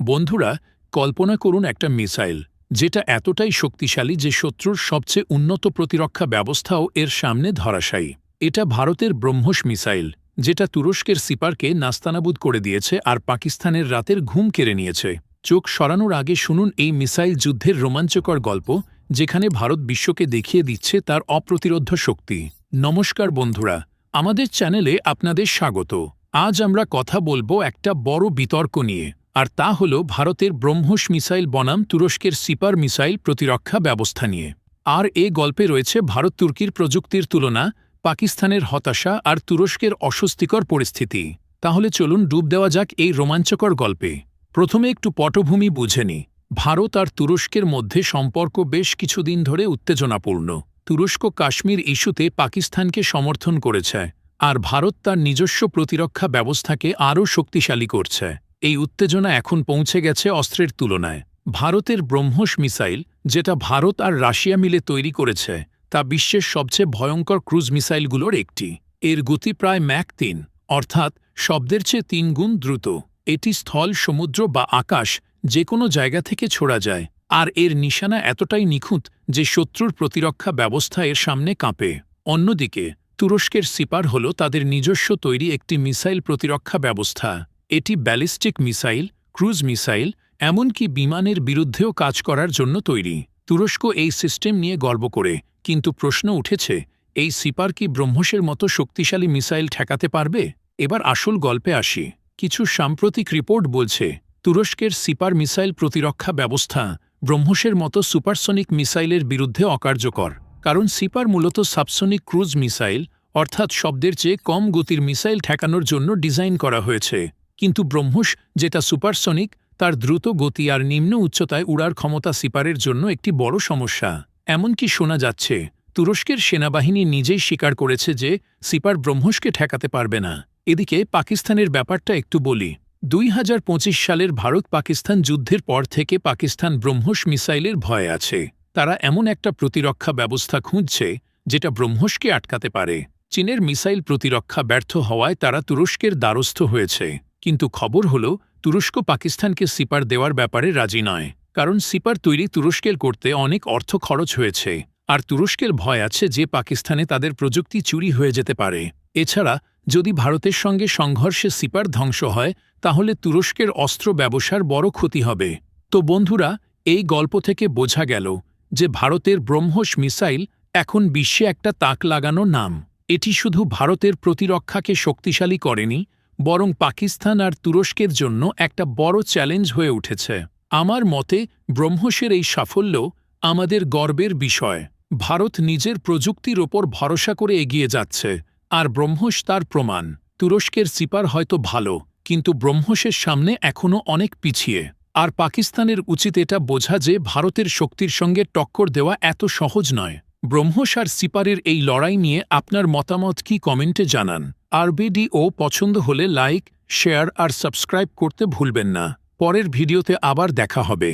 বন্ধুরা, কল্পনা করুন একটা মিসাইল, যেটা এতটাই শক্তিশালী যে শত্রুর সবচেয়ে উন্নত প্রতিরক্ষা ব্যবস্থাও এর সামনে ধরাশায়ী। এটা ভারতের ব্রহ্মস মিসাইল, যেটা তুরস্কের সিপারকে নাস্তানাবুদ করে দিয়েছে আর পাকিস্তানের রাতের ঘুম কেড়ে নিয়েছে। চোখ সরানোর আগে শুনুন এই মিসাইল যুদ্ধের রোমাঞ্চকর গল্প, যেখানে ভারত বিশ্বকে দেখিয়ে দিচ্ছে তার অপ্রতিরোধ্য শক্তি। নমস্কার বন্ধুরা, আমাদের চ্যানেলে আপনাদের স্বাগত। আজ আমরা কথা বলব একটা বড় বিতর্ক নিয়ে। আর তা হল ভারতের ব্রহ্মস মিসাইল বনাম তুরস্কের সিপার মিসাইল প্রতিরক্ষা ব্যবস্থা নিয়ে। আর এ গল্পে রয়েছে ভারত তুর্কির প্রযুক্তির তুলনা, পাকিস্তানের হতাশা আর তুরস্কের অস্বস্তিকর পরিস্থিতি। তাহলে চলুন ডুব দেওয়া যাক এই রোমাঞ্চকর গল্পে। প্রথমে একটু পটভূমি বুঝেনি ভারত আর তুরস্কের মধ্যে সম্পর্ক বেশ কিছুদিন ধরে উত্তেজনাপূর্ণ। তুরস্ক কাশ্মীর ইস্যুতে পাকিস্তানকে সমর্থন করেছে, আর ভারত তার নিজস্ব প্রতিরক্ষা ব্যবস্থাকে আরও শক্তিশালী করছে। এই উত্তেজনা এখন পৌঁছে গেছে অস্ত্রের তুলনায়। ভারতের ব্রহ্মস মিসাইল, যেটা ভারত আর রাশিয়া মিলে তৈরি করেছে, তা বিশ্বের সবচেয়ে ভয়ঙ্কর ক্রুজ মিসাইলগুলোর একটি। এর গতি প্রায় ম্যাক তিন, অর্থাৎ শব্দের চেয়ে তিন গুণ দ্রুত। এটি স্থল, সমুদ্র বা আকাশ যে কোনো জায়গা থেকে ছোড়া যায়, আর এর নিশানা এতটাই নিখুঁত যে শত্রুর প্রতিরক্ষা ব্যবস্থা এর সামনে কাঁপে। অন্যদিকে, তুরস্কের সিপার হল তাদের নিজস্ব তৈরি একটি মিসাইল প্রতিরক্ষা ব্যবস্থা। এটি ব্যালিস্টিক মিসাইল, ক্রুজ মিসাইল, এমনকি বিমানের বিরুদ্ধেও কাজ করার জন্য তৈরি। তুরস্ক এই সিস্টেম নিয়ে গর্ব করে, কিন্তু প্রশ্ন উঠেছে, এই সিপার কি ব্রহ্মসের মতো শক্তিশালী মিসাইল ঠেকাতে পারবে? এবার আসল গল্পে আসি। কিছু সাম্প্রতিক রিপোর্ট বলছে, তুরস্কের সিপার মিসাইল প্রতিরক্ষা ব্যবস্থা ব্রহ্মসের মতো সুপারসনিক মিসাইলের বিরুদ্ধে অকার্যকর, কারণ সিপার মূলত সাবসনিক ক্রুজ মিসাইল, অর্থাৎ শব্দের চেয়ে কম গতির মিসাইল ঠেকানোর জন্য ডিজাইন করা হয়েছে। কিন্তু ব্রহ্মস, যেটা সুপারসনিক, তার দ্রুত গতি আর নিম্ন উচ্চতায় উড়ার ক্ষমতা সিপারের জন্য একটি বড় সমস্যা। এমনকি শোনা যাচ্ছে, তুরস্কের সেনাবাহিনী নিজেই স্বীকার করেছে যে সিপার ব্রহ্মসকে ঠেকাতে পারবে না। এদিকে পাকিস্তানের ব্যাপারটা একটু বলি। দুই হাজার পঁচিশ সালের ভারত পাকিস্তান যুদ্ধের পর থেকে পাকিস্তান ব্রহ্মস মিসাইলের ভয় আছে। তারা এমন একটা প্রতিরক্ষা ব্যবস্থা খুঁজছে, যেটা ব্রহ্মসকে আটকাতে পারে। চীনের মিসাইল প্রতিরক্ষা ব্যর্থ হওয়ায় তারা তুরস্কের দ্বারস্থ হয়েছে। কিন্তু খবর হল, তুরস্ক পাকিস্তানকে সিপার দেওয়ার ব্যাপারে রাজি নয়। কারণ সিপার তৈরি তুরস্কের করতে অনেক অর্থ খরচ হয়েছে। আর তুরস্কের ভয় আছে যে পাকিস্তানে তাদের প্রযুক্তি চুরি হয়ে যেতে পারে। এছাড়া, যদি ভারতের সঙ্গে সংঘর্ষে সিপার ধ্বংস হয়, তাহলে তুরস্কের অস্ত্র ব্যবসার বড় ক্ষতি হবে। তো বন্ধুরা, এই গল্প থেকে বোঝা গেল যে ভারতের ব্রহ্মস মিসাইল এখন বিশ্বে একটা তাক লাগানো নাম। এটি শুধু ভারতের প্রতিরক্ষাকে শক্তিশালী করেনি বরং পাকিস্তান আর তুরস্কের জন্য একটা বড় চ্যালেঞ্জ হয়ে উঠেছে। আমার মতে, ব্রহ্মসের এই সাফল্য আমাদের গর্বের বিষয়। ভারত নিজের প্রযুক্তির ওপর ভরসা করে এগিয়ে যাচ্ছে, আর ব্রহ্মস তার প্রমাণ। তুরস্কের সিপার হয়তো ভালো, কিন্তু ব্রহ্মসের সামনে এখনও অনেক পিছিয়ে। আর পাকিস্তানের উচিত এটা বোঝা যে ভারতের শক্তির সঙ্গে টক্কর দেওয়া এত সহজ নয়। ব্রহ্মস আর সিপারের এই লড়াই নিয়ে আপনার মতামত কি কমেন্টে জানান। আরবিডিও পছন্দ হলে লাইক, শেয়ার আর সাবস্ক্রাইব করতে ভুলবেন না। পরের ভিডিওতে আবার দেখা হবে।